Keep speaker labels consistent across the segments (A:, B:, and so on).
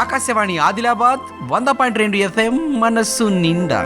A: ఆకాశవాణి ఆదిలాబాద్ వంద పాయింట్ రెండు ఎఫ్ఎం మనస్సు నిండా.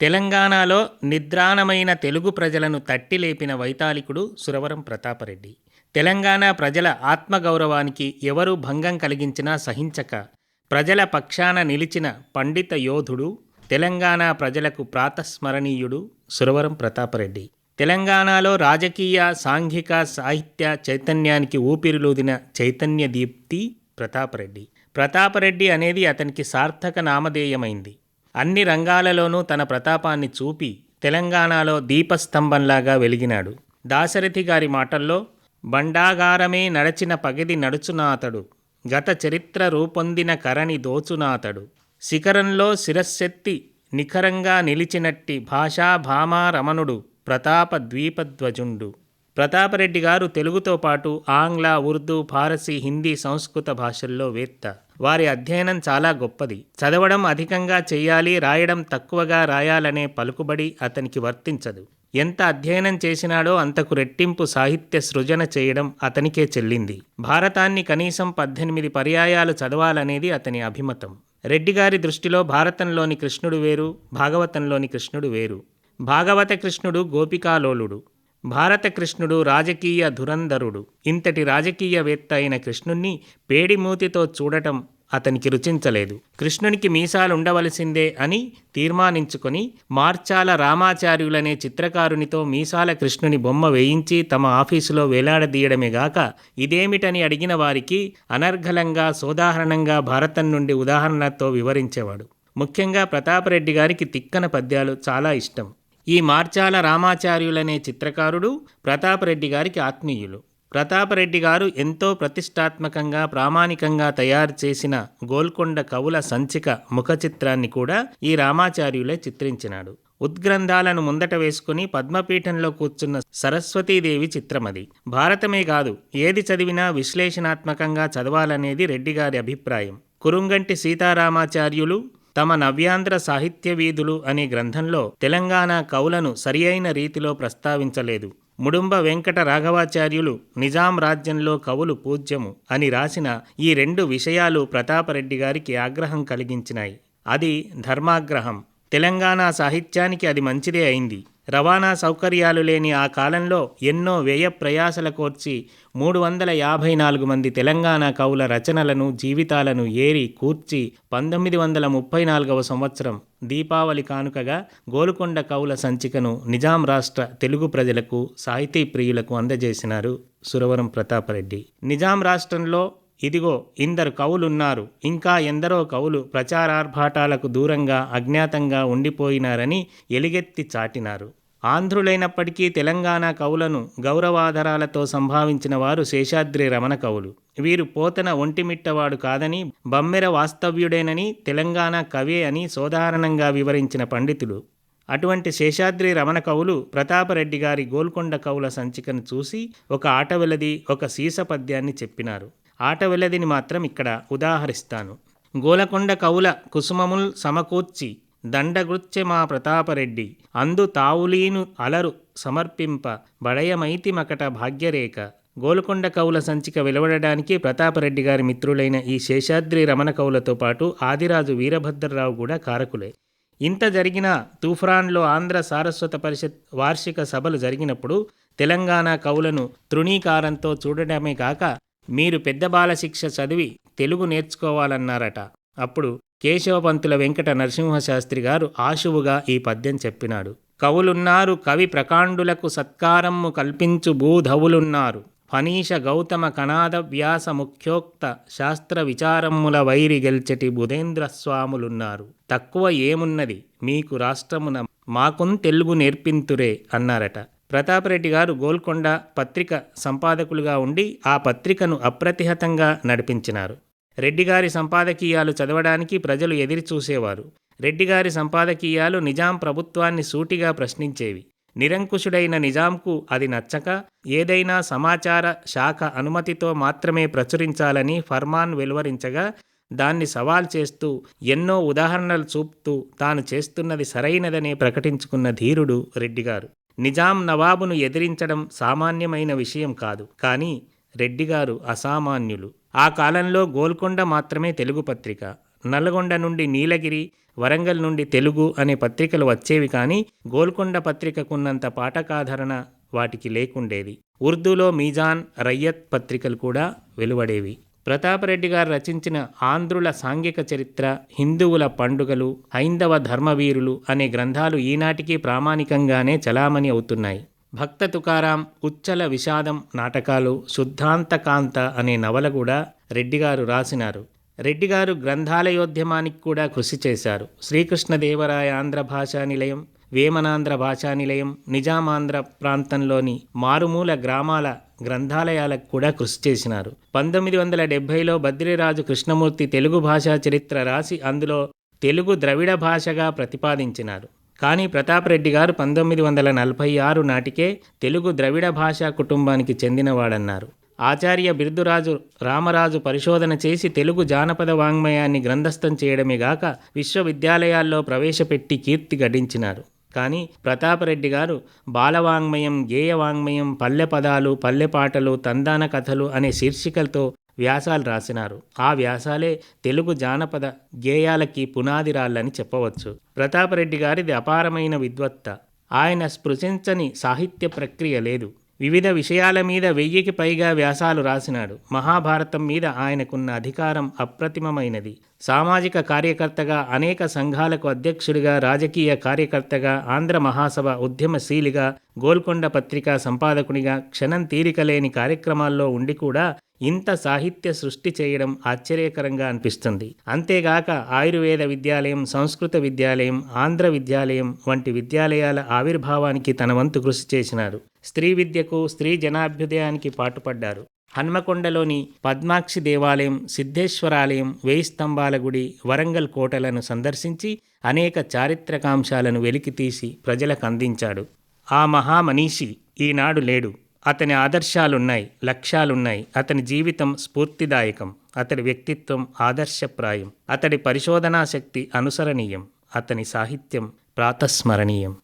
B: తెలంగాణలో నిద్రాణమైన తెలుగు ప్రజలను తట్టి లేపిన వైతాళికుడు సురవరం ప్రతాపరెడ్డి. తెలంగాణ ప్రజల ఆత్మగౌరవానికి ఎవరు భంగం కలిగించినా సహించక ప్రజల పక్షాన నిలిచిన పండిత యోధుడు తెలంగాణ ప్రజలకు ప్రాతస్మరణీయుడు సురవరం ప్రతాపరెడ్డి. తెలంగాణలో రాజకీయ సాంఘిక సాహిత్య చైతన్యానికి ఊపిరిలూదిన చైతన్య దీప్తి ప్రతాపరెడ్డి. ప్రతాపరెడ్డి అనేది అతనికి సార్థక నామధేయమైంది. అన్ని రంగాలలోనూ తన ప్రతాపాన్ని చూపి తెలంగాణలో దీపస్తంభంలాగా వెలిగినాడు. దాశరథి గారి మాటల్లో బండాగారమే నడచిన పగిది నడుచునాతడు గత చరిత్ర రూపొందిన కరణి దోచునాతడు. శిఖరంలో శిరస్సెత్తి నిఖరంగా నిలిచినట్టి భాషా భామా రమణుడు ప్రతాప ద్వీపధ్వజుండు ప్రతాపరెడ్డి గారు తెలుగుతో పాటు ఆంగ్ల ఉర్దూ ఫారసీ హిందీ సంస్కృత భాషల్లో వేత్త. వారి అధ్యయనం చాలా గొప్పది. చదవడం అధికంగా చేయాలి రాయడం తక్కువగా రాయాలనే పలుకుబడి అతనికి వర్తించదు. ఎంత అధ్యయనం చేసినాడో అంతకు రెట్టింపు సాహిత్య సృజన చేయడం అతనికే చెల్లింది. భారతాన్ని కనీసం పద్దెనిమిది పర్యాయాలు చదవాలనేది అతని అభిమతం. రెడ్డిగారి దృష్టిలో భారతంలోని కృష్ణుడు వేరు భాగవతంలోని కృష్ణుడు వేరు. భాగవత కృష్ణుడు గోపికాలోలుడు భారత కృష్ణుడు రాజకీయ ధురంధరుడు. ఇంతటి రాజకీయవేత్త అయిన కృష్ణుణ్ణి పేడిమూతితో చూడటం అతనికి రుచించలేదు. కృష్ణునికి మీసాలుండవలసిందే అని తీర్మానించుకొని మార్చాల రామాచార్యులనే చిత్రకారునితో మీసాల కృష్ణుని బొమ్మ వేయించి తమ ఆఫీసులో వేలాడదీయడమే గాక ఇదేమిటని అడిగిన వారికి అనర్ఘలంగా సోదాహరణంగా భారతం నుండి ఉదాహరణతో వివరించేవాడు. ముఖ్యంగా ప్రతాపరెడ్డి గారికి తిక్కన పద్యాలు చాలా ఇష్టం. ఈ మార్చాల రామాచార్యులనే చిత్రకారుడు ప్రతాపరెడ్డి గారికి ఆత్మీయులు. ప్రతాపరెడ్డి గారు ఎంతో ప్రతిష్టాత్మకంగా ప్రామాణికంగా తయారు చేసిన గోల్కొండ కవుల సంచిక ముఖ చిత్రాన్ని కూడా ఈ రామాచార్యులే చిత్రించినాడు. ఉద్గ్రంథాలను ముందట వేసుకుని పద్మపీఠంలో కూర్చున్న సరస్వతీదేవి చిత్రమది భారతమే కాదు ఏది చదివినా విశ్లేషణాత్మకంగా చదవాలనేది రెడ్డిగారి అభిప్రాయం. కురుంగంటి సీతారామాచార్యులు తమ నవ్యాంధ్ర సాహిత్య వీధులు అనే గ్రంథంలో తెలంగాణ కవులను సరియైన రీతిలో ప్రస్తావించలేదు. ముడుంబ వెంకట రాఘవాచార్యులు నిజాం రాజ్యంలో కవులు పూజ్యము అని రాసిన ఈ రెండు విషయాలు ప్రతాపరెడ్డి గారికి ఆగ్రహం కలిగించినాయి. అది ధర్మాగ్రహం. తెలంగాణ సాహిత్యానికి అది మంచిదే అయింది. రవాణా సౌకర్యాలు లేని ఆ కాలంలో ఎన్నో వ్యయ ప్రయాసల కోర్చి మూడు వందల యాభై నాలుగు మంది తెలంగాణ కవుల రచనలను జీవితాలను ఏరి కూర్చి పంతొమ్మిది వందల ముప్పై నాలుగవ సంవత్సరం దీపావళి కానుకగా గోలుకొండ కవుల సంచికను నిజాం రాష్ట్ర తెలుగు ప్రజలకు సాహితీ ప్రియులకు అందజేసినారు సురవరం ప్రతాపరెడ్డి. నిజాం రాష్ట్రంలో ఇదిగో ఇందరు కవులున్నారు. ఇంకా ఎందరో కవులు ప్రచారార్భాటాలకు దూరంగా అజ్ఞాతంగా ఉండిపోయినారని ఎలుగెత్తి చాటినారు. ఆంధ్రులైనప్పటికీ తెలంగాణ కవులను గౌరవాధరాలతో సంభావించిన వారు శేషాద్రి రమణ కవులు. వీరు పోతన ఒంటిమిట్టవాడు కాదని బమ్మెర వాస్తవ్యుడేనని తెలంగాణ కవే అని సోదాహరణంగా వివరించిన పండితులు. అటువంటి శేషాద్రి రమణ కవులు ప్రతాపరెడ్డి గారి గోల్కొండ కవుల సంచికను చూసి ఒక ఆటవెలది ఒక సీస పద్యాన్ని చెప్పినారు. ఆటవెలదిని మాత్రం ఇక్కడ ఉదాహరిస్తాను. గోలకొండ కవుల కుసుమముల్ సమకూర్చి దండగృత్య మా ప్రతాపరెడ్డి అందు తావులీను అలరు సమర్పింప బడయమైతి మకట భాగ్యరేఖ. గోలకొండ కవుల సంచిక వెలువడడానికి ప్రతాపరెడ్డి గారి మిత్రులైన ఈ శేషాద్రి రమణ కవులతో పాటు ఆదిరాజు వీరభద్రరావు కూడా కారకులే. ఇంత జరిగిన తూఫ్రాన్లో ఆంధ్ర సారస్వత పరిషత్ వార్షిక సభలు జరిగినప్పుడు తెలంగాణ కవులను తృణీకారంతో చూడడమే కాక మీరు పెద్ద బాలశిక్ష చదివి తెలుగు నేర్చుకోవాలన్నారట. అప్పుడు కేశవపంతుల వెంకట నరసింహశాస్త్రి గారు ఆశువుగా ఈ పద్యం చెప్పినాడు. కవులున్నారు కవి ప్రకాండులకు సత్కారము కల్పించు భూధవులున్నారు. ఫనీష గౌతమ కణాద వ్యాస ముఖ్యోక్త శాస్త్ర విచారమ్ముల వైరి గెల్చటి బుధేంద్ర స్వాములున్నారు. తక్కువ ఏమున్నది? మీకు రాష్ట్రమున మాకున్ తెలుగు నేర్పింతురే అన్నారట. ప్రతాపరెడ్డి గారు గోల్కొండ పత్రిక సంపాదకులుగా ఉండి ఆ పత్రికను అప్రతిహతంగా నడిపించినారు. రెడ్డిగారి సంపాదకీయాలు చదవడానికి ప్రజలు ఎదిరిచూసేవారు. రెడ్డిగారి సంపాదకీయాలు నిజాం ప్రభుత్వాన్ని సూటిగా ప్రశ్నించేవి. నిరంకుశుడైన నిజాంకు అది నచ్చక ఏదైనా సమాచార శాఖ అనుమతితో మాత్రమే ప్రచురించాలని ఫర్మాన్ వెలువరించగా దాన్ని సవాల్ చేస్తూ ఎన్నో ఉదాహరణలు చూపుతూ తాను చేస్తున్నది సరైనదనే ప్రకటించుకున్న ధీరుడు రెడ్డిగారు నిజాం నవాబును ఎదిరించడం సామాన్యమైన విషయం కాదు. కానీ రెడ్డిగారు అసామాన్యులు. ఆ కాలంలో గోల్కొండ మాత్రమే తెలుగు పత్రిక. నల్గొండ నుండి నీలగిరి వరంగల్ నుండి తెలుగు అనే పత్రికలు వచ్చేవి కానీ గోల్కొండ పత్రికకున్నంత పాఠకాధరణ వాటికి లేకుండేది. ఉర్దూలో మీజాన్ రయ్యత్ పత్రికలు కూడా వెలువడేవి. ప్రతాపరెడ్డి గారు రచించిన ఆంధ్రుల సాంఘిక చరిత్ర హిందువుల పండుగలు హైందవ ధర్మవీరులు అనే గ్రంథాలు ఈనాటికి ప్రామాణికంగానే చలామణి అవుతున్నాయి. భక్త తుకారాం ఉచ్చల విషాదం నాటకాలు శుద్ధాంతకాంత అనే నవల కూడా రెడ్డిగారు రాసినారు. రెడ్డిగారు గ్రంథాలయోద్యమానికి కూడా కృషి చేశారు. శ్రీకృష్ణదేవరాయ ఆంధ్ర భాషా నిలయం వేమనాంధ్ర భాషా నిలయం నిజామాంధ్ర ప్రాంతంలోని మారుమూల గ్రామాల గ్రంథాలయాలకు కూడా కృషి చేసినారు. పంతొమ్మిది వందల డెబ్భైలో బద్రిరాజు కృష్ణమూర్తి తెలుగు భాషా చరిత్ర రాసి అందులో తెలుగు ద్రవిడ భాషగా ప్రతిపాదించినారు. కానీ ప్రతాపరెడ్డి గారు పంతొమ్మిది వందల నలభై ఆరు నాటికే తెలుగు ద్రవిడ భాషా కుటుంబానికి చెందినవాడన్నారు. ఆచార్య బిర్దురాజు రామరాజు పరిశోధన చేసి తెలుగు జానపద వాంగ్మయాన్ని గ్రంథస్థం చేయడమే గాక విశ్వవిద్యాలయాల్లో ప్రవేశపెట్టి కీర్తి గడించినారు. కానీ ప్రతాపరెడ్డి గారు బాలవాంగ్మయం గేయ వాంగ్మయం పల్లె పదాలు పల్లె పాటలు తందాన కథలు అనే శీర్షికలతో వ్యాసాలు రాసినారు. ఆ వ్యాసాలే తెలుగు జానపద గేయాలకి పునాది రాళ్ళని చెప్పవచ్చు. ప్రతాపరెడ్డి గారిది అపారమైన విద్వత్త. ఆయన స్పృశించని సాహిత్య ప్రక్రియ లేదు. వివిధ విషయాల మీద వెయ్యికి పైగా వ్యాసాలు రాసినాడు. మహాభారతం మీద ఆయనకున్న అధికారం అప్రతిమమైనది. సామాజిక కార్యకర్తగా అనేక సంఘాలకు అధ్యక్షుడిగా రాజకీయ కార్యకర్తగా ఆంధ్ర మహాసభ ఉద్యమశీలిగా గోల్కొండ పత్రికా సంపాదకునిగా క్షణం తీరిక లేని కార్యక్రమాల్లో ఉండి కూడా ఇంత సాహిత్య సృష్టి చేయడం ఆశ్చర్యకరంగా అనిపిస్తుంది. అంతేగాక ఆయుర్వేద విద్యాలయం సంస్కృత విద్యాలయం ఆంధ్ర విద్యాలయం వంటి విద్యాలయాల ఆవిర్భావానికి తన వంతు కృషి చేసినారు. స్త్రీ విద్యకు స్త్రీ జనాభ్యుదయానికి పాటుపడ్డారు. హన్మకొండలోని పద్మాక్షి దేవాలయం సిద్ధేశ్వరాలయం వేయి స్తంభాల గుడి వరంగల్ కోటలను సందర్శించి అనేక చారిత్రకాంశాలను వెలికితీసి ప్రజలకు అందించాడు. ఆ మహామనీషి ఈనాడు లేడు. అతని ఆదర్శాలున్నాయి లక్ష్యాలున్నాయి. అతని జీవితం స్ఫూర్తిదాయకం అతడి వ్యక్తిత్వం ఆదర్శప్రాయం అతడి పరిశోధనా శక్తి అనుసరణీయం అతని సాహిత్యం ప్రాతస్మరణీయం.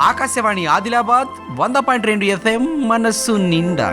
A: ఆకాశవాణి ఆదిలాబాద్ వంద పాయింట్ రెండు ఎఫ్ఎం మనస్సు నిండా.